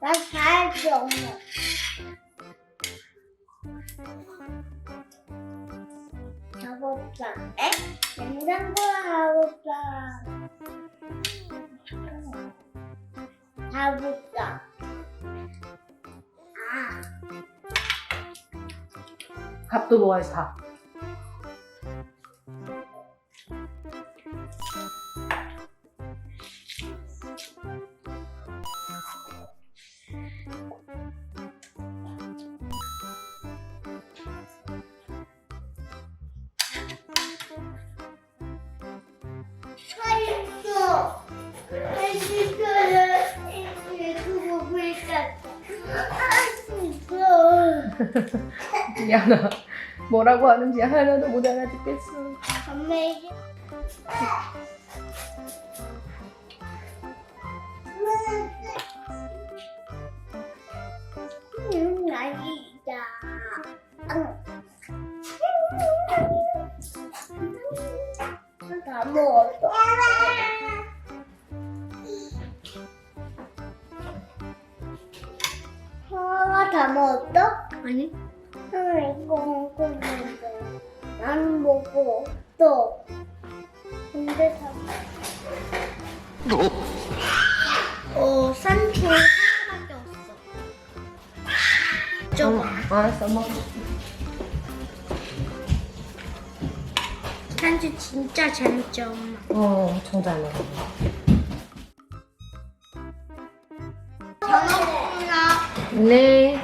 나 잘했지, 엄마. 잡았다. 에? 냉장고에 잡았다. 잡았다. 아, 밥도 먹어야지 다. 맛있어. 보니까. 미안하. 뭐라고 하는지 하나도 못 알아듣겠어. 엄마 이게 음, 맛있 다. 먹었어. 하나 다 먹었어? 아니? 응, 이거 먹고 있는데. 난 먹고 또. 근데 다. 어, 산초 하나밖에 없어. 저거. 알았어, 먹어. 산초 진짜 잘 먹죠, 엄마. 어, 엄청 잘 먹어. 잘 먹습니다. 네.